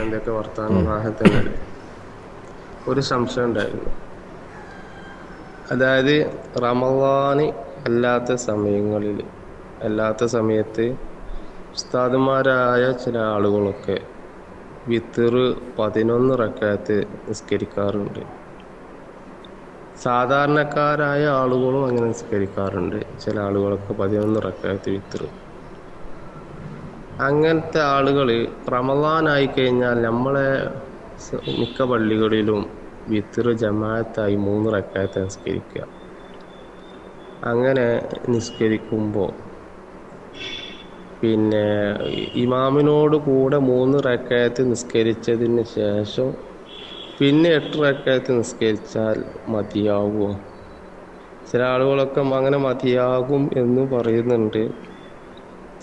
എന്തൊക്കെ ഒരു സംശയം ഉണ്ടായിരുന്നു. അതായത് റമദാന് അല്ലാത്ത സമയങ്ങളിൽ അല്ലാത്ത സമയത്ത് ഉസ്താദുമാരായ ചില ആളുകളൊക്കെ വിത്തിറ് പതിനൊന്ന് റക്കാത്ത് നിസ്കരിക്കാറുണ്ട്. സാധാരണക്കാരായ ആളുകളും അങ്ങനെ നിസ്കരിക്കാറുണ്ട്. ചില ആളുകളൊക്കെ പതിനൊന്ന് റക്കാത്ത് വിത്തർ അങ്ങനത്തെ ആളുകൾ റമദാനായി കഴിഞ്ഞാൽ നമ്മളെ മിക്ക പള്ളികളിലും വിത്തർ ജമാഅത്തായി മൂന്ന് റക്കാത്ത് നിസ്കരിക്കുക അങ്ങനെ നിസ്കരിക്കുമ്പോൾ പിന്നെ ഇമാമിനോട് കൂടെ മൂന്ന് റക്കാത്ത് നിസ്കരിച്ചതിന് ശേഷം പിന്നെ എട്ട് റക്കാത്ത് നിസ്കരിച്ചാൽ മതിയാകുമോ ചില ആളുകളൊക്കെ അങ്ങനെ മതിയാകും എന്ന് പറയുന്നുണ്ട്.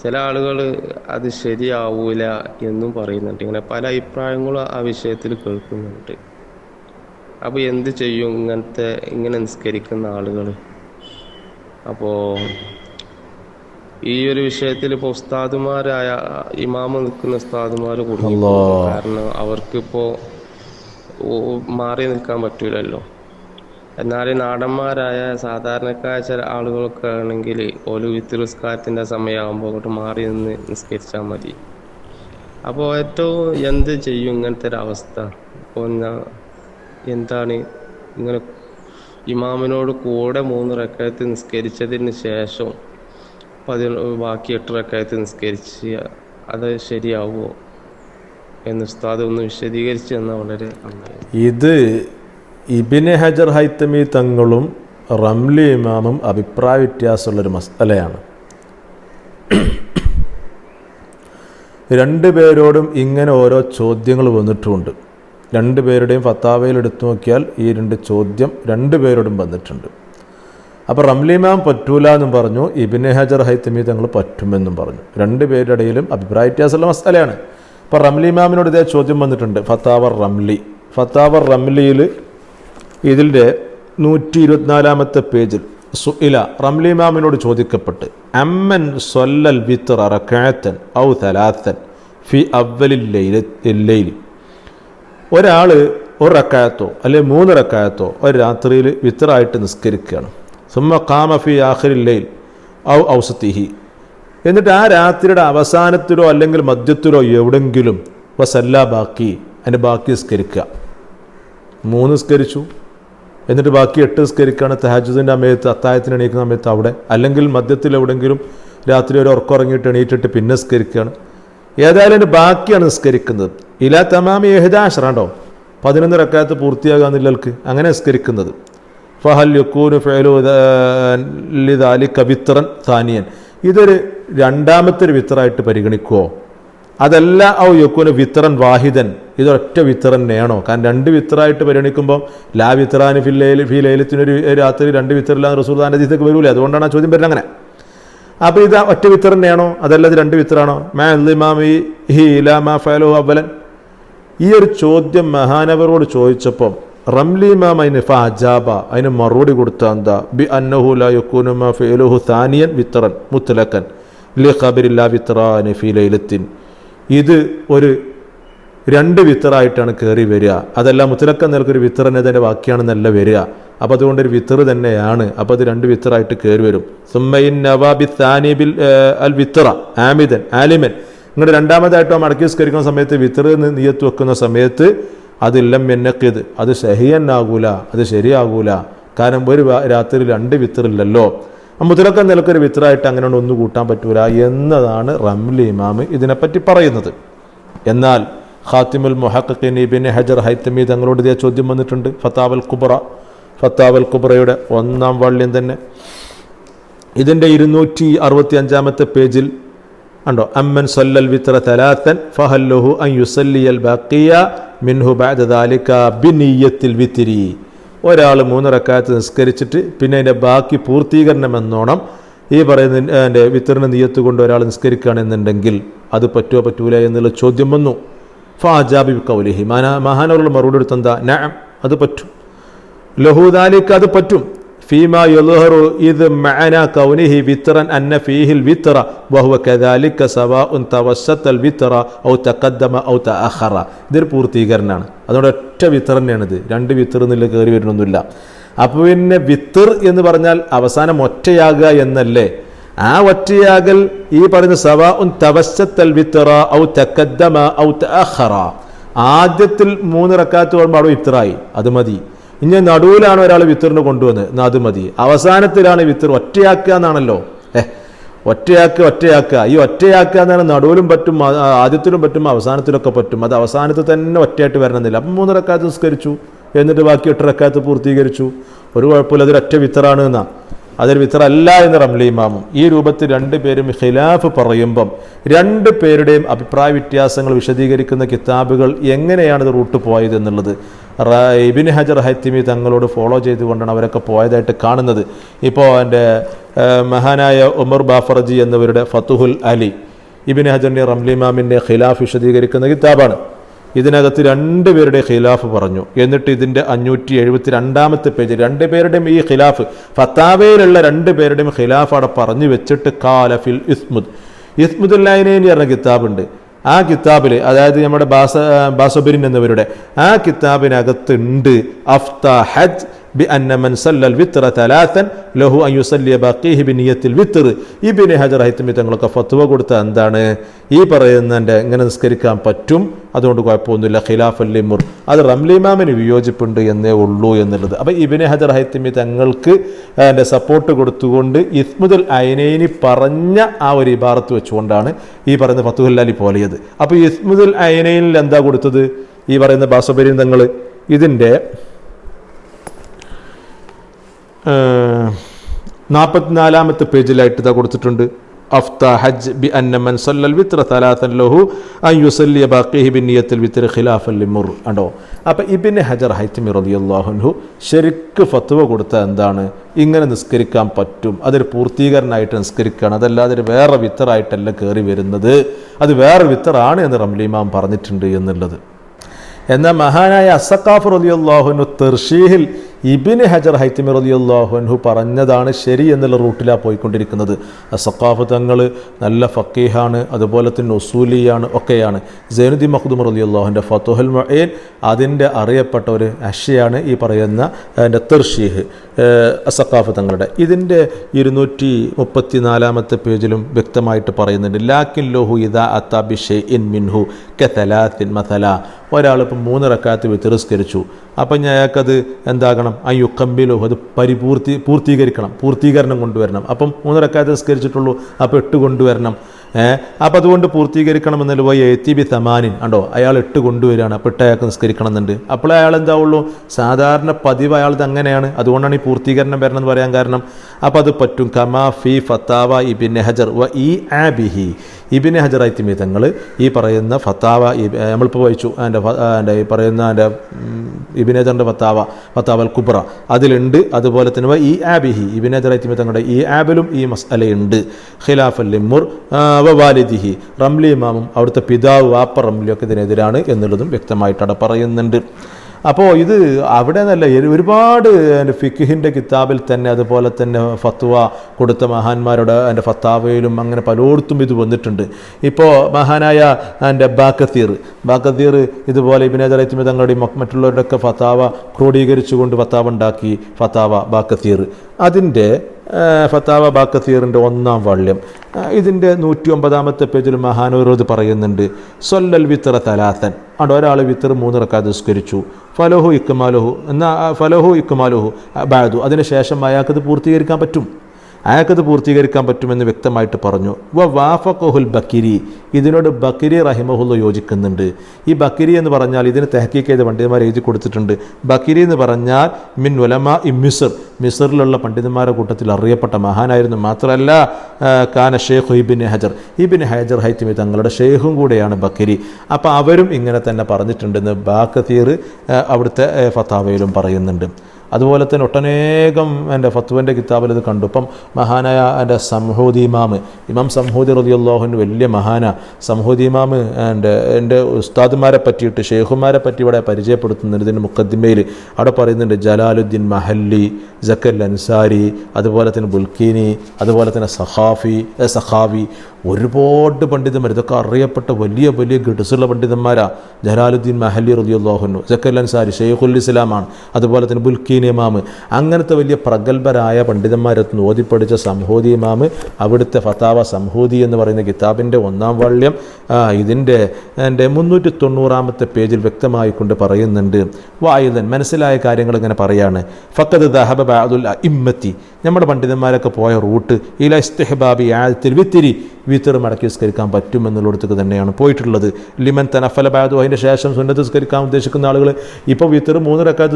ചില ആളുകൾ അത് ശരിയാവൂല എന്നും പറയുന്നുണ്ട്. ഇങ്ങനെ പല അഭിപ്രായങ്ങളും ആ വിഷയത്തിൽ കേൾക്കുന്നുണ്ട്. അപ്പോൾ എന്ത് ചെയ്യും ഇങ്ങനത്തെ ഇങ്ങനെ നിസ്കരിക്കുന്ന ആളുകൾ? അപ്പോൾ ഈ ഒരു വിഷയത്തിൽ ഇപ്പോൾ ഉസ്താദുമാരായ ഇമാമ നിൽക്കുന്ന ഉസ്താദുമാർ കൂടുതൽ. കാരണം അവർക്കിപ്പോൾ മാറി നിൽക്കാൻ പറ്റൂലല്ലോ. എന്നാൽ നാടന്മാരായ സാധാരണക്കാരായ ചില ആളുകളൊക്കെ ആണെങ്കിൽ ഒരു വിത്തിറുസ്കാരത്തിന്റെ സമയമാകുമ്പോൾ അങ്ങോട്ട് മാറി നിന്ന് നിസ്കരിച്ചാൽ മതി. അപ്പോൾ ഏറ്റവും എന്ത് ചെയ്യും ഇങ്ങനത്തെ ഒരു അവസ്ഥ? ഇപ്പോൾ ഞാൻ എന്താണ്? ഇങ്ങനെ ഇമാമിനോട് കൂടെ മൂന്ന് റക്കായത്ത് നിസ്കരിച്ചതിന് ശേഷം പതി ബാക്കി എട്ട് റക്കായത്ത് നിസ്കരിച്ച് അത് ശരിയാവുമോ? എന്ന് ഉസ്താദ് ഒന്ന് വിശദീകരിച്ചു തന്നാൽ വളരെ ഇത് ഇബിന് ഹജർ ഹൈത്തമി തങ്ങളും റംലി ഇമാമും അഭിപ്രായ വ്യത്യാസമുള്ളൊരു മസലയാണ് രണ്ടുപേരോടും ഇങ്ങനെ ഓരോ ചോദ്യങ്ങൾ വന്നിട്ടുമുണ്ട്. രണ്ടുപേരുടെയും ഫത്താവയിൽ എടുത്തു നോക്കിയാൽ ഈ രണ്ട് ചോദ്യം രണ്ടു പേരോടും വന്നിട്ടുണ്ട്. അപ്പോൾ റംലിമാം പറ്റൂല എന്നും പറഞ്ഞു ഇബിന് ഹജർ ഹൈത്തമി തങ്ങൾ പറ്റുമെന്നും പറഞ്ഞു. രണ്ടുപേരുടെ ഇടയിലും അഭിപ്രായ വ്യത്യാസമുള്ള മസലയാണ് ഇപ്പോൾ റംലിമാമിനോട് ഇതേ ചോദ്യം വന്നിട്ടുണ്ട്. ഫത്താവർ റംലി. ഫത്താവർ റംലിയിൽ ഇതിന്റെ നൂറ്റി ഇരുപത്തിനാലാമത്തെ പേജിൽ സുഇല റംലിമാമിനോട് ചോദിക്കപ്പെട്ട് അമ്മൻ സൊല്ലൽ വിത്തറ റക്കാത്തൻ ഔ തലാത്തൻ ഫി അവലിൽ ലൈലി ഒരാൾ ഒരു റക്കായത്തോ അല്ലെ മൂന്ന് റക്കായത്തോ ഒരു രാത്രിയിൽ വിത്തറായിട്ട് നിസ്കരിക്കുകയാണ്. സുമ്മ കാമ ഫി ലൈൽ ഔ ഔസത്തിഹി. എന്നിട്ട് ആ രാത്രിയുടെ അവസാനത്തിലോ അല്ലെങ്കിൽ മധ്യത്തിലോ എവിടെങ്കിലും വസല്ല ബാക്കി അതിന്റെ ബാക്കി നിസ്കരിക്കുക. മൂന്ന് സ്കരിച്ചു എന്നിട്ട് ബാക്കി എട്ട് നിസ്കരിക്കുകയാണ് തഹാജുദിന്റെ സമയത്ത് അത്തായത്തിന് എണീക്കുന്ന സമയത്ത് അവിടെ. അല്ലെങ്കിൽ മധ്യത്തിൽ എവിടെങ്കിലും രാത്രി ഒരു ഉറക്കുറങ്ങിയിട്ട് എണീറ്റിട്ട് പിന്നെ നിസ്കരിക്കുകയാണ്. ഏതായാലും എന്റെ ബാക്കിയാണ് നിസ്കരിക്കുന്നത്. ഇലാ തമാമി ഏഹദാശ്രാണ്ടോ പതിനൊന്ന് റക്കാത്ത് പൂർത്തിയാകാന്നില്ലൽക്ക് അങ്ങനെ നിസ്കരിക്കുന്നത്. ഫഹൽ യുക്കൂനു ഫേലു ലിതാലി കവിത്രൻ താനിയൻ. ഇതൊരു രണ്ടാമത്തെ ഒരു വിത്തറായിട്ട് പരിഗണിക്കുമോ അതല്ല ഔ യൊക്കുന് വിത്രൻ വാഹിദൻ. ഇതൊറ്റ വിത്തറൻ നേണോ കാരണം രണ്ട് വിത്തറായിട്ട് പരിഗണിക്കുമ്പോൾ ലാ വിത്രാന് ഫില്ലയിൽ ഫി ലേലത്തിനൊരു രാത്രി രണ്ട് വിത്തറില്ലാന്ന് റസൂർദാന്റെ ഇതിലേക്ക് വരൂലേ? അതുകൊണ്ടാണ് ആ ചോദ്യം വരുന്നത് അങ്ങനെ. അപ്പോൾ ഇത് ഒറ്റ വിത്തറൻ തന്നെയാണോ? അതല്ല ഇത് രണ്ട് വിത്തറാണോ? മാ ഇമാമി ഹി ഇലാ മാ ഫലോ അവലൻ ഈ ഒരു ചോദ്യം മഹാനവരോട് ചോദിച്ചപ്പം റംലി മാം അതിന് ഫാജാബ അതിന് മറുപടി കൊടുത്ത എന്താ? ബി അന്നഹു ലാ യക്കൂനു മാ ഫിലുഹു താനിയൻ വിത്തറൻ മുത്തലക്കൻ. ലി ഖബിരില്ല ഫി ലൈലത്തിൻ. ഇത് ഒരു രണ്ട് വിത്തറായിട്ടാണ് കയറി വരിക. അതല്ല മുത്തലക്കൻ നിൽക്കൊരു വിത്തറിനെ തന്നെ വാക്യാണെന്നല്ല വരിക. അപ്പോൾ അതുകൊണ്ട് ഒരു വിത്തറ് തന്നെയാണ്. അപ്പോൾ അത് രണ്ട് വിത്തറായിട്ട് കയറി വരും. സുമ്മയിൻ നവാബി താനിബിൽ അൽ വിത്തറ. ആമിദൻ ആലിമൻ. ഇങ്ങോട്ട് രണ്ടാമതായിട്ടോ മടക്കി സ്കരിക്കുന്ന സമയത്ത് വിത്തറ് നീയത്ത് വെക്കുന്ന സമയത്ത് അതില്ലം എന്നക്കിത്. അത് സഹിയന്നാകൂല അത് ശരിയാകൂല. കാരണം ഒരു രാത്രി രണ്ട് വിത്തറില്ലല്ലോ. മുതലക്ക നിലക്കൊരു വിത്തറായിട്ട് അങ്ങനെ ഒന്നും കൂട്ടാൻ പറ്റൂല എന്നതാണ് റംലി ഇമാം ഇതിനെപ്പറ്റി പറയുന്നത്. എന്നാൽ ഖാത്തിമുൽ മുഹഖിൻ ഇബിൻ ഹജർ ഹൈത്തമി തങ്ങളോട് ഇതേ ചോദ്യം വന്നിട്ടുണ്ട്. ഫത്താവൽ കുബ്ര ഫത്താവൽ കുബ്രയുടെ ഒന്നാം വള്ളിയം തന്നെ. ഇതിന്റെ ഇരുന്നൂറ്റി അറുപത്തി അഞ്ചാമത്തെ പേജിൽ ഉണ്ടോ? അമ്മൻ സൊല്ലൽ വിത്ര തലാത്തൻ ഫഹല്ലുഹു അൻ യുസല്ലിയൽ ബാക്കിയ മിൻഹു ബഅദ ദാലിക ബിനിയ്യത്തിൽ വിത്തിരി. ഒരാൾ മൂന്ന് റക്കാത്ത് നിസ്കരിച്ചിട്ട് പിന്നെ അതിന്റെ ബാക്കി പൂർത്തീകരണം എന്നോണം ഈ പറയുന്ന എന്റെ വിത്തറിന് നീയത്ത് കൊണ്ട് ഒരാൾ നിസ്കരിക്കുകയാണെന്നുണ്ടെങ്കിൽ അത് പറ്റുമോ പറ്റൂല എന്നുള്ള ചോദ്യം വന്നു. ഫാജാബി കൗലിഹി. മഹാന മഹാനവരുടെ മറുപടി എടുത്തെന്താ? നഅം അത് പറ്റും. ലഹൂദാലിക്ക് അത് പറ്റും. ഫീമ യുൽഹറു ഇത് മഅന കൗനിഹി വിത്രൻ അന്ന ഫീഹിൽ വിത്ര വഹുവ കദാലിക സവാഉൻ തവസ്സത്തൽ വിത്ര ഔ തഖദ്ദമ ഔ തഅഖറ ഇതൊരു പൂർത്തീകരണമാണ്. അതുകൊണ്ട് ഒറ്റ വിത്ര തന്നെയാണിത് രണ്ട് വിത്ര എന്നുള്ള കയറി വരണമൊന്നുമില്ല അപ്പോൾ പിന്നെ വിത്തർ എന്ന് പറഞ്ഞാൽ അവസാനം ഒറ്റയാകുക എന്നല്ലേ? ആ ഒറ്റയാകൽ ഈ പറയുന്ന സവാ ഉൻ തവസ്സത്തൽ വിത്തറ ഔ തക്കദ്ദമ ഔ തഅഖറ. ആദ്യത്തിൽ മൂന്ന് റക്കാത്ത് ഓടുമ്പോൾ അവിടെ വിത്തറായി. അത് മതി. ഇനി നടുവിലാണ് ഒരാൾ വിത്തറിന് കൊണ്ടുവന്നത് എന്നാൽ അത് മതി. അവസാനത്തിലാണ് വിത്തർ ഒറ്റയാക്കുക എന്നാണല്ലോ. ഏ ഒറ്റയാക്കുക ഒറ്റയാക്കുക. ഈ ഒറ്റയാക്കുക എന്നാണ് നടുവിലും പറ്റും ആദ്യത്തിലും പറ്റും അവസാനത്തിലൊക്കെ പറ്റും. അത് അവസാനത്തിൽ തന്നെ ഒറ്റയായിട്ട് വരണമെന്നില്ല. അപ്പം മൂന്ന് സംസ്കരിച്ചു നിസ്കരിച്ചു. എന്നിട്ട് ബാക്കി എട്ടരക്കാലത്ത് പൂർത്തീകരിച്ചു. ഒരു കുഴപ്പമില്ല. അതൊരു ഒറ്റ വിത്തറാണ് എന്നാ. അതൊരു വിത്തറല്ല എന്ന് റംലി ഇമാമും. ഈ രൂപത്തിൽ രണ്ട് പേരും ഖിലാഫ് പറയുമ്പം രണ്ട് പേരുടെയും അഭിപ്രായ വ്യത്യാസങ്ങൾ വിശദീകരിക്കുന്ന കിതാബുകൾ എങ്ങനെയാണ് ഇത് റൂട്ട് പോയത് എന്നുള്ളത്. ഇബിൻ ഹജർ ഹൈത്തിമി തങ്ങളോട് ഫോളോ ചെയ്തുകൊണ്ടാണ് അവരൊക്കെ പോയതായിട്ട് കാണുന്നത്. ഇപ്പോൾ എന്റെ മഹാനായ ഉമർ ബാഫർജി എന്നിവരുടെ ഫത്തുഹുൽ അലി ഇബിൻ ഹജറിന്റെ റംലിമാമിന്റെ ഖിലാഫ് വിശദീകരിക്കുന്ന കിതാബാണ്. ഇതിനകത്ത് രണ്ട് പേരുടെ ഖിലാഫ് പറഞ്ഞു. എന്നിട്ട് ഇതിന്റെ അഞ്ഞൂറ്റി എഴുപത്തി രണ്ടാമത്തെ പേജ് രണ്ട് പേരുടെയും ഈ ഖിലാഫ് ഫത്താവയിലുള്ള രണ്ട് പേരുടെയും ഖിലാഫ് അവിടെ പറഞ്ഞു വെച്ചിട്ട് കാലഫിൽ ഇസ്മുദ്. ഇസ്മുദുല്ലായിനെ പറഞ്ഞ കിതാബുണ്ട്. ആ കിതാബിൽ അതായത് നമ്മുടെ ബാസ ബാസബിരിൻ എന്നിവരുടെ ആ കിതാബിനകത്തുണ്ട് അഫ്ത ഹജ് അന്ന മൻ സല്ലൽ വിത്ര തലാത്തൻ ലഹു അൻ യുസല്ലിയ ബഖീഹി ബിനിയത്തിൽ വിത്തർ ഇബിന് ഹജർ ഹൈത്തമി തങ്ങളൊക്കെ ഫത്വ കൊടുത്ത എന്താണ്? ഈ പറയുന്നതിന്റെ ഇങ്ങനെ നിസ്കരിക്കാൻ പറ്റും? അതുകൊണ്ട് കുഴപ്പമൊന്നുമില്ല. ഖിലാഫ് അല്ലിമുർ അത് റംലിമാമിന് വിയോജിപ്പുണ്ട് എന്നേ ഉള്ളൂ എന്നുള്ളത്. അപ്പോൾ ഇബിന് ഹജർ ഹൈത്തമി തങ്ങൾക്ക് അതിന്റെ സപ്പോർട്ട് കൊടുത്തുകൊണ്ട് ഇസ്മുദുൽ അയനൈനി പറഞ്ഞ ആ ഒരു ഇബാറത്ത് വെച്ചുകൊണ്ടാണ് ഈ പറയുന്ന ഫത്തുഹല്ലാലി പോലെയത്. അപ്പോൾ ഇസ്മുദുൽ അയനൈനിൽ എന്താ കൊടുത്തത്? ഈ പറയുന്ന ബാസബരീൻ തങ്ങൾ ഇതിന്റെ നാൽപ്പത്തിനാലാമത്തെ പേജിലായിട്ട് ഇതാ കൊടുത്തിട്ടുണ്ട്. അഫ്ത ഹജ്ജ് ബി അന്ന മൻ സല്ലൽ വിത്ര തലാത്തൻ ലഹു അൻ യുസല്ലിയ ബാഖിഹി ബിന്നിയത്തിൽ വിത്ര ഖിലാഫൽ ലിമുർ കണ്ടോ? അപ്പം ഇബിന് ഹജർ ഹൈത്തമി റളിയല്ലാഹുൻഹു ശരിക്ക് ഫത്വ കൊടുത്ത എന്താണ്? ഇങ്ങനെ നിസ്കരിക്കാൻ പറ്റും. അതൊരു പൂർത്തീകരണമായിട്ട് നിസ്കരിക്കുകയാണ്. അതല്ലാതെ ഒരു വേറെ വിത്തറായിട്ടല്ല കയറി വരുന്നത്. അത് വേറെ വിത്തറാണ് എന്ന് റംലിമാം പറഞ്ഞിട്ടുണ്ട് എന്നുള്ളത്. എന്നാൽ മഹാനായ അസക്കാഫ് അൻഹു തെർഷീഹിൽ ഇബിന് ഹജർ ഹൈത്തിമി അൻഹു പറഞ്ഞതാണ് ശരി എന്നുള്ള റൂട്ടിലാണ് പോയിക്കൊണ്ടിരിക്കുന്നത്. സക്കാഫ് തങ്ങൾ നല്ല ഫക്കീഹാണ് അതുപോലെ തന്നെ ഉസൂലിയാണ് ഒക്കെയാണ്. സൈനുദ്ദി മഖ്ദും റലിയുല്ലാഹുന്റെ ഫത്തുഹൽ മൊയ്ൻ അതിന്റെ അറിയപ്പെട്ട ഒരു അഷയാണ് ഈ പറയുന്ന എന്റെ തെർഷീഹ് സക്കാഫ് തങ്ങളുടെ. ഇതിന്റെ ഇരുന്നൂറ്റി മുപ്പത്തി നാലാമത്തെ പേജിലും വ്യക്തമായിട്ട് പറയുന്നുണ്ട്. ലാക്കിൻ ലോഹു ഇദാ അത്താബിഷെ ഇൻ മിൻഹു കെതലാത്തിൻ മഥല ഒരാളിപ്പം മൂന്ന് റക്കാത്ത് വിത്തിറസ്കരിച്ചു അപ്പം ഞാൻ അയാൾക്കത് എന്താകണം? ആ യുക്കമ്പിലോ അത് പരിപൂർത്തി പൂർത്തീകരിക്കണം. പൂർത്തീകരണം കൊണ്ടുവരണം. അപ്പം മൂന്നരക്കാതെ സംസ്കരിച്ചിട്ടുള്ളൂ അപ്പോൾ എട്ട് കൊണ്ടുവരണം. ഏഹ് അപ്പം അതുകൊണ്ട് പൂർത്തീകരിക്കണം എന്നല്ല പോയി എത്തി ബി തമാനിൻ. ഉണ്ടോ അയാൾ ഇട്ട് കൊണ്ടുവരികയാണ്. അപ്പോൾ ഇട്ട് അയാൾക്ക് നിസ്കരിക്കണം എന്നുണ്ട് അപ്പോൾ അയാൾ എന്താവുള്ളൂ സാധാരണ പതിവ് അയാളത് അങ്ങനെയാണ് അതുകൊണ്ടാണ് ഈ പൂർത്തീകരണം വരണമെന്ന് പറയാൻ കാരണം. അപ്പോൾ അത് പറ്റും. കമാ ഫി ഫത്താവ ഇബിൻ ഹജർ വ ഇ ഈ ആബിഹി. ഇബിൻ ഹജർ ഐത്തിമി തങ്ങൾ ഈ പറയുന്ന ഫത്താവ നമ്മളിപ്പോൾ വായിച്ചു. എന്റെ എന്റെ ഈ പറയുന്ന എന്റെ ഇബിൻ ഹജറിന്റെ ഫത്താവ ഫത്താവൽ കുബ്ര അതിലുണ്ട്. അതുപോലെ തന്നെ ഈ ആബിഹി. ഇബിൻ ഹജർ ഐത്തിമി തങ്ങളുടെ ഈ ആബിലും ഈ മസ്അലയുണ്ട് ഖിലാഫ് അൽ ലിമുർ ആ, വ വാലിദിഹി റംലി ഇമാമും അവിടുത്തെ പിതാവ് വാപ്പ റംലിയൊക്കെ ഇതിനെതിരാണ് എന്നുള്ളതും വ്യക്തമായിട്ടവിടെ പറയുന്നുണ്ട്. അപ്പോൾ ഇത് അവിടെ നിന്നല്ല ഒരുപാട് എന്റെ ഫിഖിന്റെ കിതാബിൽ തന്നെ അതുപോലെ തന്നെ ഫത്വ കൊടുത്ത മഹാന്മാരുടെ എന്റെ ഫത്താവയിലും അങ്ങനെ പലയിടത്തും ഇത് വന്നിട്ടുണ്ട്. ഇപ്പോൾ മഹാനായ എന്റെ ബാക്കത്തീർ ബാക്കത്തീർ ഇതുപോലെ ഇബിനേതറൈത്തിമ തങ്ങളുടെയും മറ്റ് മറ്റുള്ളവരുടെയൊക്കെ ഫത്താവ ക്രോഡീകരിച്ചുകൊണ്ട് ഫത്താവ ഉണ്ടാക്കി ഫത്താവ ബാക്കത്തീർ. അതിന്റെ ഫത്താവ ബാക്കത്തീറിന്റെ ഒന്നാം വാള്യം ഇതിന്റെ നൂറ്റി ഒമ്പതാമത്തെ പേജിൽ മഹാനോരോത് പറയുന്നുണ്ട് സൊല്ലൽ വിത്തറ തലാത്തൻ അവിടെ ഒരാൾ വിത്തർ മൂന്ന് റക്കാത്ത് നിസ്കരിച്ചു. ഫലഹു ഇക്കുമാലുഹു എന്നാൽ ഫലഹു ഇക്കുമാലുഹു ബാദു. അതിനുശേഷം അയാൾക്കത് പൂർത്തീകരിക്കാൻ പറ്റും. അയാൾക്കത് പൂർത്തീകരിക്കാൻ പറ്റുമെന്ന് വ്യക്തമായിട്ട് പറഞ്ഞു. വ വാഫഖുൽ ബക്കിരി. ഇതിനോട് ബക്കിരി റഹിമഹുല്ല യോജിക്കുന്നുണ്ട്. ഈ ബക്കിരി എന്ന് പറഞ്ഞാൽ ഇതിന് തെഹക്കീക്ക് ചെയ്ത പണ്ഡിതന്മാർ എഴുതി കൊടുത്തിട്ടുണ്ട്. ബക്കിരി എന്ന് പറഞ്ഞാൽ മിൻ ഉലമ ഇ മിസർ. മിസറിലുള്ള പണ്ഡിതന്മാരുടെ കൂട്ടത്തിൽ അറിയപ്പെട്ട മഹാനായിരുന്നു. മാത്രമല്ല കാന ഷെയ്ഖ് ഇബിൻ ഹജർ. ഇബിൻ ഹജർ ഹൈത്തിമി തങ്ങളുടെ ഷെയ്ഖും കൂടെയാണ് ബക്കിരി. അപ്പോൾ അവരും ഇങ്ങനെ തന്നെ പറഞ്ഞിട്ടുണ്ടെന്ന് ബാക്കതീർ അവിടുത്തെ ഫത്താവയിലും പറയുന്നുണ്ട്. അതുപോലെ തന്നെ ഒട്ടനേകം എന്റെ ഫത്വന്റെ കിതാബിൽ ഇത് കണ്ടു. ഇപ്പം മഹാനായ എന്റെ സംഹൂദി ഇമാമ് ഇമാം സംഹൂദി റളിയല്ലാഹുവിന് വലിയ മഹാന. സംഹൂദി ഇമാമ് എന്റെ എന്റെ ഉസ്താദുമാരെ പറ്റിയിട്ട് ഷെയ്ഖുമാരെ പറ്റി ഇവിടെ പരിചയപ്പെടുത്തുന്നുണ്ട് ഇതിന്റെ അവിടെ പറയുന്നുണ്ട് ജലാലുദ്ദീൻ മഹല്ലി ജക്കൽ അൻസാരി അതുപോലെ തന്നെ ബുൽക്കീനി അതുപോലെ തന്നെ സഹാഫി സഹാവി ഒരുപാട് പണ്ഡിതന്മാർ ഇതൊക്കെ അറിയപ്പെട്ട വലിയ വലിയ ഗഡ്സുള്ള പണ്ഡിതന്മാരാണ് ജലാലുദ്ദീൻ മഹല്ലി റളിയല്ലാഹുനു ജക്കൽ അൻസാരി ഷെയ്ഖുൽ ഇസ്ലാമാണ്. അതുപോലെ തന്നെ ബുൽക്കീൻ ഇമാമ് അങ്ങനത്തെ വലിയ പ്രഗത്ഭരായ പണ്ഡിതന്മാരെത്തുന്നു ഓതിപ്പടിച്ച സംഹൂദി ഇമാമ് അവിടുത്തെ ഫത്താവ സംഹൂദി എന്ന് പറയുന്ന കിതാബിന്റെ ഒന്നാം വാള്യം ഇതിന്റെ എന്റെ മുന്നൂറ്റി തൊണ്ണൂറാമത്തെ പേജിൽ വ്യക്തമായിക്കൊണ്ട് പറയുന്നുണ്ട്. വായുധൻ മനസ്സിലായ കാര്യങ്ങൾ ഇങ്ങനെ പറയാണ്. ഫക്കത് ദഹബ ബാദുൽ ഇമ്മത്തി നമ്മുടെ പണ്ഡിതന്മാരൊക്കെ പോയ റൂട്ട് ഇല ഇസ്തെഹബാബി ആഴത്തിൽ വിത്തിരി. വിത്തർ മടക്കി പറ്റും എന്നുള്ളിടത്തേക്ക് തന്നെയാണ് പോയിട്ടുള്ളത്. ലിമൻ തനഫല ബാദു അതിന്റെ ശേഷം സുന്നത്ത് നിസ്കരിക്കാൻ ഉദ്ദേശിക്കുന്ന ആളുകൾ ഇപ്പോൾ വിത്തർ മൂന്ന് റക്കാത്ത്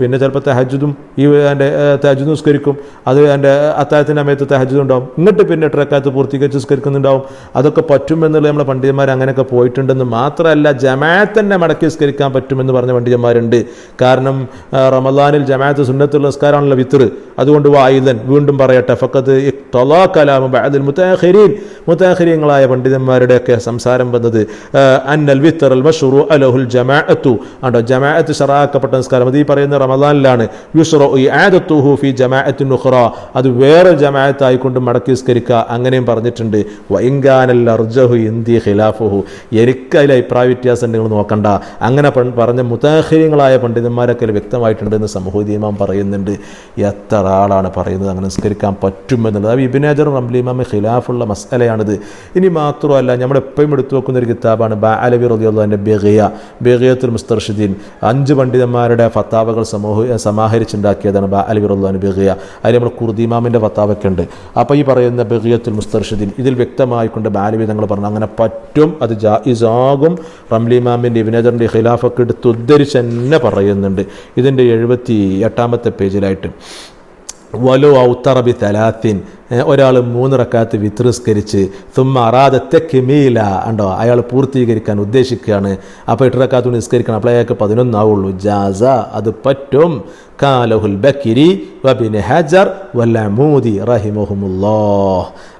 പിന്നെ ചിലപ്പോൾ തഹജുദും ഈ എന്റെ തഹജുദ് നിസ്കരിക്കും. അത് എന്റെ അത്താഴത്തിന്റെ സമയത്ത് തഹജുദ് ഉണ്ടാവും. ഇങ്ങോട്ട് പിന്നെ എട്ട് റക്കാത്ത് പൂർത്തീകരിച്ച് നിസ്കരിക്കുന്നുണ്ടാവും. അതൊക്കെ പറ്റുമെന്നുള്ള നമ്മളെ പണ്ഡിതന്മാർ അങ്ങനെയൊക്കെ പോയിട്ടുണ്ടെന്ന് മാത്രമല്ല ജമാഅത്ത് തന്നെ മടക്കി നിസ്കരിക്കാൻ പറ്റുമെന്ന് പറഞ്ഞ പണ്ഡിതന്മാരുണ്ട്. കാരണം റമദാനിൽ ജമാഅത്ത് സുന്നത്തുള്ള നിസ്കാരമാണല്ലോ വിത്തർ. അതുകൊണ്ട് വായുധൻ വീണ്ടും പറയട്ടെ ഫക്കത്ത് ഇഖ്തലാ കലാമു ബഅദിൽ മുതഅഖിരീങ്ങളായ പണ്ഡിതന്മാരുടെയൊക്കെ സംസാരം വന്നത് അന്നൽ വിത്തർ അൽ മഷ്റൂ അലഹുൽ ജമാഅത്തു. ആണ്ടോ ജമാഅത്ത് ഷറാക്കപ്പെട്ട നിസ്കാരം. അത് ഈ പറയുന്ന റമദാനിലാണ്. യുസ്റു ഇആദത്തുഹു ഫി ജമാഅത്തിൻ നുഹ്റ അത് വേറെ ജമാഅത്തായിക്കൊണ്ട് മടക്കി നിസ്കരിക്കുക. അങ്ങനെയും പറഞ്ഞിട്ടുണ്ട്. വൈങ്കാനൽ അർജഹു ഇന്ത്യ ഖിലാഫുഹു. എനിക്ക് അതിൽ അഭിപ്രായ വ്യത്യാസം നിങ്ങൾ നോക്കണ്ട. അങ്ങനെ പറഞ്ഞ മുതാഹിര്യങ്ങളായ പണ്ഡിതന്മാരൊക്കെ വ്യക്തമായിട്ടുണ്ടെന്ന് സമൂഹീമാം പറയുന്നുണ്ട്. എത്ര ആളാണ് പറയുന്നത് അങ്ങനെ നിസ്കരിക്കാൻ പറ്റുമെന്നുള്ളത്. അത് ഇബിനാജർ റംലിമാമ് ഖിലാഫുള്ള മസലയാണിത് ഇനി മാത്രമല്ല നമ്മൾ എപ്പോഴും എടുത്തു വെക്കുന്ന ഒരു കിതാബാണ് ബാ അലവി റദിയുള്ളതിന്റെ ബെഗിയ ബെഗിയത്തുൽ മുസ്തർഷിദ്ദീൻ അഞ്ച് പണ്ഡിതന്മാരുടെ ഫത്താവകൾ സമൂഹ സമാഹരിച്ചുണ്ടാക്കിയതാണ് ബാ അലവി റദ്ദാൻ ബെഗിയ. അതിൽ നമ്മൾ കുർദിമാമിന്റെ ഫത്താവൊക്കെ ഉണ്ട്. അപ്പോൾ ഈ പറയുന്ന ബെഗിയത്തുൽ മുസ്തർഷിദ്ദീൻ ഇതിൽ വ്യക്തമായിക്കൊണ്ട് ബാലവി തങ്ങൾ പറഞ്ഞു അങ്ങനെ പറ്റും അത് ജായിസാകും. റംലിമാമിന്റെ ഇബിനജറിന്റെ ഖിലാഫൊക്കെ എടുത്ത് ഉദ്ധരിച്ച് തന്നെ പറയുന്നുണ്ട്. ഇതിന്റെ എഴുപത്തി എട്ടാമത്തെ പേജിലായിട്ട്. വലു ഔത്തറബി തലാത്തിൻ ഒരാൾ മൂന്ന് റക്കാത്ത് വിത്രിസ്കരിച്ച് തുമ്മ അറാദത്തെ കെമീല ഉണ്ടോ അയാൾ പൂർത്തീകരിക്കാൻ ഉദ്ദേശിക്കുകയാണ്. അപ്പോൾ എട്ട് റക്കാത്ത് നിസ്കരിക്കണം. അപ്പോൾ അയാൾക്ക് പതിനൊന്നാവുള്ളൂ. ജാസ അത് പറ്റും. കാലഹുൽ ബക്കിരി വബിൻ ഹജർ വല്ലമൂദി റഹിമഹുമുല്ലോ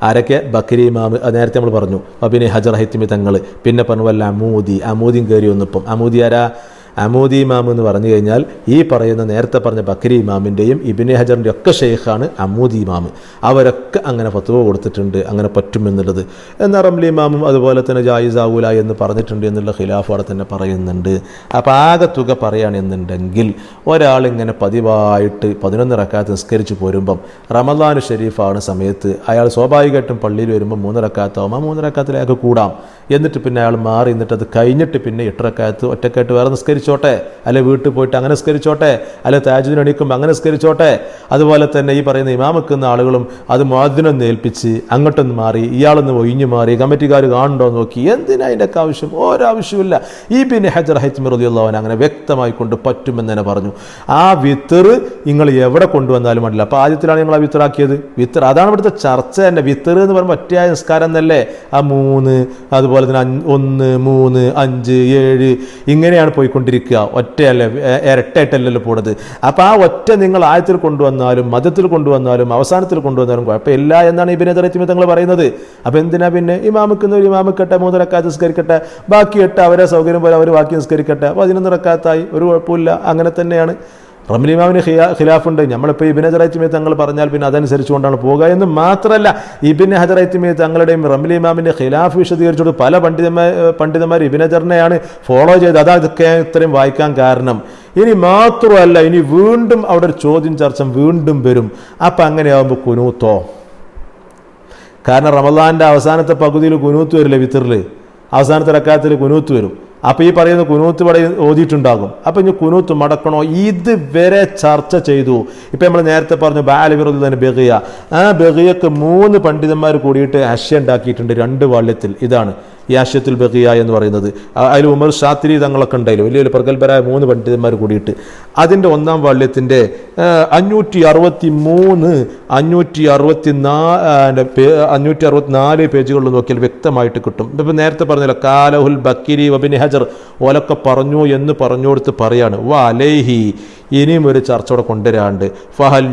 ആരൊക്കെ? ബക്കിരി മാമ് നേരത്തെ നമ്മൾ പറഞ്ഞു. വബിൻ ഹജർ ഹൈത്തിമി തങ്ങൾ പിന്നെ പറഞ്ഞു വല്ല അമൂദി അമൂദിയും കയറി വന്നിപ്പം. അമൂദി ആരാ? അമൂദി ഇമാം എന്ന് പറഞ്ഞു കഴിഞ്ഞാൽ ഈ പറയുന്ന നേരത്തെ പറഞ്ഞ ബക്കരി ഇമാമിന്റെയും ഇബിനെ ഹജറിന്റെ ഒക്കെ ഷെയ്ഖാണ് അമൂദി ഇമാം. അവരൊക്കെ അങ്ങനെ ഫത്തുവ കൊടുത്തിട്ടുണ്ട് അങ്ങനെ പറ്റുമെന്നുള്ളത് എന്നാൽ റംലി ഇമാമും അതുപോലെ തന്നെ ജായിസാവൂല എന്ന് പറഞ്ഞിട്ടുണ്ട് എന്നുള്ള ഖിലാഫ് അവിടെ തന്നെ പറയുന്നുണ്ട്. അപ്പോൾ ആകെ തുക പറയുകയാണെന്നുണ്ടെങ്കിൽ ഒരാളിങ്ങനെ പതിവായിട്ട് പതിനൊന്ന് റക്കാത്ത് നിസ്കരിച്ച് പോരുമ്പം റമദാൻ ഷെരീഫാണ് സമയത്ത് അയാൾ സ്വാഭാവികമായിട്ടും പള്ളിയിൽ വരുമ്പോൾ മൂന്ന് ആ മൂന്ന് കൂടാം. എന്നിട്ട് പിന്നെ അയാൾ മാറി എന്നിട്ട് അത് കഴിഞ്ഞിട്ട് പിന്നെ എട്ട് റക്കാത്ത് ഒറ്റക്കായിട്ട് വേറെ നിസ്കരിച്ചോട്ടെ? അല്ലെ വീട്ടിൽ പോയിട്ട് അങ്ങനെ നിസ്കരിച്ചോട്ടെ? അല്ലെ താജുദിന് എണീക്കുമ്പോൾ അങ്ങനെ നിസ്കരിച്ചോട്ടെ? അതുപോലെ തന്നെ ഈ പറയുന്ന ഇമാമക്കുന്ന ആളുകളും അത് മോദിനൊന്ന് ഏൽപ്പിച്ച് അങ്ങോട്ടൊന്ന് മാറി ഇയാളൊന്ന് ഒഴിഞ്ഞു മാറി കമ്മിറ്റിക്കാർ കാണണ്ടോ നോക്കി. എന്തിനാ അതിന്റെ ഒക്കെ ആവശ്യം ഓരോ ആവശ്യമില്ല ഈ പിന്നെ ഹജർ ഹൈത്മിറുദ്ദീൻ അങ്ങനെ വ്യക്തമായി കൊണ്ട് പറ്റുമെന്ന് തന്നെ പറഞ്ഞു. ആ വിത്തറ് നിങ്ങൾ എവിടെ കൊണ്ടുവന്നാലും അല്ല അപ്പോൾ ആദ്യത്തിലാണ് നിങ്ങൾ ആ വിത്തറാക്കിയത്? വിത്തർ അതാണ് ഇവിടുത്തെ ചർച്ച തന്നെ. വിത്തർ എന്ന് പറയുമ്പോൾ ഒറ്റയായ നിസ്കാരം എന്നല്ലേ? ആ മൂന്ന് അതുപോലെ തന്നെ ഒന്ന് മൂന്ന് അഞ്ച് ഏഴ് ഇങ്ങനെയാണ് പോയിക്കൊണ്ടിരിക്കുക. ഒറ്റയല്ല ഇരട്ടയായിട്ടല്ലല്ലോ പോണത്. അപ്പോൾ ആ ഒറ്റ നിങ്ങൾ ആയത്തിൽ കൊണ്ടുവന്നാലും മതത്തിൽ കൊണ്ടുവന്നാലും അവസാനത്തിൽ കൊണ്ടുവന്നാലും കുഴപ്പമില്ല എന്നാണ് ഇബിനെ തറത്തിമ തങ്ങൾ പറയുന്നത്. അപ്പോൾ എന്തിനാ പിന്നെ ഇമാമിക്കുന്ന ഒരു ഇമാമിക്കട്ടെ മൂന്ന് റക്കാത്ത് നിസ്കരിക്കട്ടെ ബാക്കി എട്ട് അവരെ സൗകര്യം പോലെ അവർ ബാക്കി നിസ്കരിക്കട്ടെ അപ്പോൾ അതിനൊന്ന് റക്കാത്തായി ഒരു കുഴപ്പമില്ല അങ്ങനെ തന്നെയാണ്. റംലിമാവിന് ഖിലാഫുണ്ട്. നമ്മളിപ്പോൾ ഇബിൻ ഹജറൈത്തിമേ തങ്ങൾ പറഞ്ഞാൽ പിന്നെ അതനുസരിച്ചുകൊണ്ടാണ് പോകുക എന്ന് മാത്രമല്ല ഇബിൻ ഹജറൈത്തിമേ തങ്ങളുടെയും റമലിമാമിന്റെ ഖിലാഫ് വിശദീകരിച്ചുകൊണ്ട് പല പണ്ഡിതന്മാർ പണ്ഡിതന്മാർ ഇബിൻ ഹജറിനെയാണ് ഫോളോ ചെയ്ത് അതാ ഇതൊക്കെ ഇത്രയും വായിക്കാൻ കാരണം. ഇനി മാത്രമല്ല ഇനി വീണ്ടും അവിടെ ഒരു ചോദ്യം ചർച്ച വീണ്ടും വരും. അപ്പം അങ്ങനെയാകുമ്പോൾ കുനൂത്തോ? കാരണം റമദാന്റെ അവസാനത്തെ പകുതിയിൽ കുനൂത്ത് വരില്ലേ വിത്തറിൽ അവസാനത്തെ റക്കാത്തിൽ കുനൂത്ത് വരും. അപ്പോൾ ഈ പറയുന്ന കുനൂത്ത് ഇവിടെ ഓതിയിട്ടുണ്ടാകും. അപ്പോൾ ഇനി കുനൂത്ത് മടക്കണോ? ഇത് വരെ ചർച്ച ചെയ്തു. ഇപ്പം നമ്മൾ നേരത്തെ പറഞ്ഞു ബാലവിറുദ്ദീൻ ബെഗിയ. ആ ബെഗിയക്ക് മൂന്ന് പണ്ഡിതന്മാർ കൂടിയിട്ട് അശ്യ ഉണ്ടാക്കിയിട്ടുണ്ട് രണ്ട് വാള്യത്തിൽ ഇതാണ്. യാഷ്യത്തുൽ ബഖിയ എന്ന് പറയുന്നത്. അതിൽ ഉമർ ഷാത്തിരി തങ്ങളൊക്കെ ഉണ്ടായില്ല? വലിയ വലിയ പ്രഗത്ഭരായ മൂന്ന് പണ്ഡിതന്മാർ കൂടിയിട്ട്. അതിന്റെ ഒന്നാം വാള്യത്തിന്റെ അഞ്ഞൂറ്റി അറുപത്തി മൂന്ന് അഞ്ഞൂറ്റി അറുപത്തി നാല് അഞ്ഞൂറ്റി അറുപത്തി നാല് പേജുകളിൽ നോക്കിയാൽ വ്യക്തമായിട്ട് കിട്ടും. ഇപ്പം നേരത്തെ പറഞ്ഞല്ലോ കാലഹുൽ ബക്കിരി വബിൻ ഹജർ ഓലൊക്കെ പറഞ്ഞു എന്ന് പറഞ്ഞുകൊടുത്ത് പറയാണ്. വ അലേഹി ഇനിയും ഒരു ചർച്ച അവിടെ കൊണ്ടുവരാണ്ട്. ഫഹൽ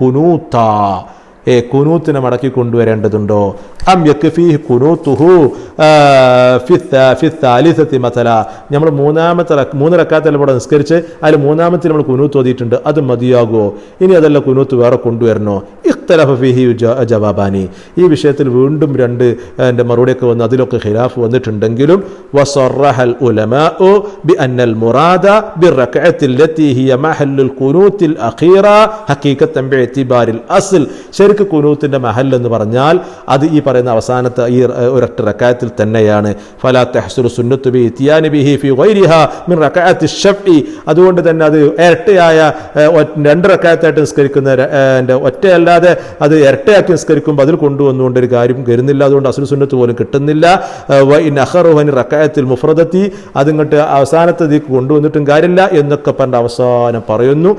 കുനൂത്ത. ഏ കുനൂത്തിനെ മടക്കി കൊണ്ടുവരേണ്ടതുണ്ടോ? അം യക്ഫീഹി കുനൂത്തുഹു ആ, ഫി ത്ത- ഫി ത്താലിസത്തി മസല നമ്മൾ മൂന്നാമത്തെ റക്ക- മൂന്ന് റക്കാത്തല്ല ഇവിടെ നിസ്കരിച്ച് അതിൽ മൂന്നാമത്തെ നമ്മൾ കുനൂത്ത് ഓതിയിട്ടുണ്ട് അത് മതിയാകുമോ ഇനി അതല്ല കുനൂത്ത് വേറെ കൊണ്ടുവരണോ ഇഖ്തലഫ ഫിഹി ജ- ജവാബാനി ഈ വിഷയത്തിൽ വീണ്ടും രണ്ട് എൻ്റെ മറുപടിയൊക്കെ വന്ന് അതിലൊക്കെ ഖിലാഫ് വന്നിട്ടുണ്ടെങ്കിലും വസറഹൽ ഉലമാഉ بأن المراد بالركعة التي هي محل القنوت الأخيرة حقيقة باعتبار الأصل ശരിക്ക് കുനൂത്തിന്റെ മഹൽ എന്ന് പറഞ്ഞാൽ അത് ഈ പറയുന്ന അവസാനത്തെ ഈ ഒരൊറ്റ റക്കായത്തിൽ തന്നെയാണ്. ഫലാ തെഹസുർ സുന്നത്ത് ബി ഇത്യാനി ബിഹി ഫി വൈരിഹ മിൻ റക്കായത്ത് ഷഫി അതുകൊണ്ട് തന്നെ അത് ഇരട്ടയായ രണ്ട് റക്കായത്തായിട്ട് നിസ്കരിക്കുന്ന എന്റെ ഒറ്റയല്ലാതെ അത് ഇരട്ടയാക്കി നിസ്കരിക്കുമ്പോൾ അതിൽ കൊണ്ടുവന്നുകൊണ്ട് ഒരു കാര്യം കരുന്നില്ല. അതുകൊണ്ട് അസുൽ സുന്നത്ത് പോലും കിട്ടുന്നില്ല. ഇൻ അഖറുഹനി റക്കായത്തിൽ മുഫ്രദത്തി. അതിങ്ങോട്ട് അവസാനത്തെ ദീക്ക് കൊണ്ടുവന്നിട്ടും കാര്യമില്ല എന്നൊക്കെ പറഞ്ഞ അവസാനം പറയുന്നു.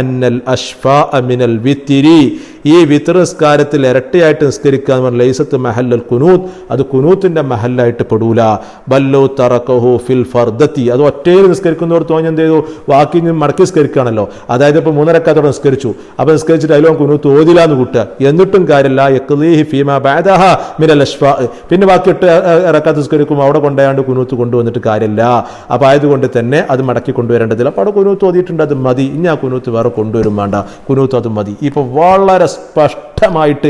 അന്നൽ അഷ്ഫാ മിനൽ വിത്തിരി. ഈ വിത്ര നിസ്കാരത്തിൽ ഇരട്ടയായിട്ട് നിസ്കരിക്കുക എന്ന് പറഞ്ഞാൽ ലൈസത്ത് മഹല്ലൽ കുനൂത്ത് അത് കുനൂത്തിന്റെ മഹല്ലായിട്ട് പെടൂല. ബല്ലോ തറക്കഹു ഫിൽ ഫർദത്തി അത് ഒറ്റയിൽ നിസ്കരിക്കുന്നവർ തോന്നി എന്ത് ചെയ്തു? ബാക്കി മടക്കി നിസ്കരിക്കുകയാണല്ലോ. അതായത് ഇപ്പോൾ മൂന്നരക്കാത്തോടെ നിസ്കരിച്ചു. അപ്പോൾ നിസ്കരിച്ചിട്ട് അതിലും കുനൂത്ത് ഓതില എന്ന് കൂട്ടുക. എന്നിട്ടും കാര്യമില്ല. യക്ലീഹി ഫീമ ബാദഹ മിനൽ അഷ്ഫാ പിന്നെ ബാക്കി എട്ട് ഇറക്കാത്ത നിസ്കരിക്കും. അവിടെ കൊണ്ടുപോയാണ്ട് കുനൂത്ത് കൊണ്ടുവന്നിട്ട് കാര്യമില്ല. അപ്പോൾ ആയതുകൊണ്ട് തന്നെ അത് മടക്കി കൊണ്ടുവരേണ്ടതില്ല. അപ്പോൾ അവിടെ കുനൂത്ത് ഓതിയിട്ടുണ്ട്. അത് മതി. ഇനി ആ കുനൂത്ത് വേറെ കൊണ്ടുവരും വേണ്ട. കുനൂത്ത് അത് മതി. ഇപ്പോൾ വളരെ раз, Паш, സ്പഷ്ടമായിട്ട്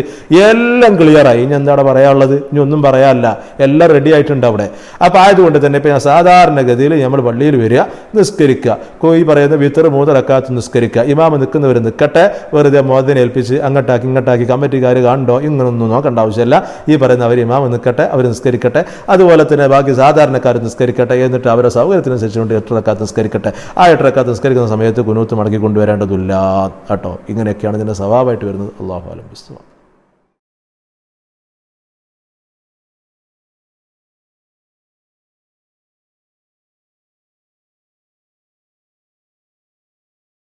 എല്ലാം ക്ലിയറായി ഇനി എന്താണ് പറയാനുള്ളത്? ഇനി ഒന്നും പറയാനില്ല. എല്ലാം റെഡി ആയിട്ടുണ്ട് അവിടെ. അപ്പോൾ ആയതുകൊണ്ട് തന്നെ ഇപ്പോൾ ഞാൻ സാധാരണഗതിയിൽ നമ്മൾ പള്ളിയിൽ വരിക നിസ്കരിക്കുക. കോയി പറയുന്ന വിത്തർ മൂന്നരക്കാത്ത് നിസ്കരിക്കുക. ഇമാമ നിൽക്കുന്നവർ നിൽക്കട്ടെ. വെറുതെ മോദിനെ ഏൽപ്പിച്ച് അങ്ങോട്ടാക്കി ഇങ്ങോട്ടാക്കി കമ്മിറ്റിക്കാർ കണ്ടോ? ഇങ്ങനൊന്നും നോക്കേണ്ട ആവശ്യമില്ല. ഈ പറയുന്ന അവർ ഇമാമ നിൽക്കട്ടെ അവർ നിസ്കരിക്കട്ടെ. അതുപോലെ തന്നെ ബാക്കി സാധാരണക്കാർ നിസ്കരിക്കട്ടെ. എന്നിട്ട് അവരെ സൗകര്യത്തിനനുസരിച്ചുകൊണ്ട് എട്ടരക്കാത്ത് നിസ്കരിക്കട്ടെ. ആ എട്ടരക്കാത്ത് നിസ്കരിക്കുന്ന സമയത്ത് കുനൂത്ത് മടക്കി കൊണ്ടുവരേണ്ടതില്ല കേട്ടോ. ഇങ്ങനെയൊക്കെയാണ് ഇതിന്റെ സ്വഭാവമായിട്ട് വരുന്നത്. അള്ളാഹു അലം. Bis zum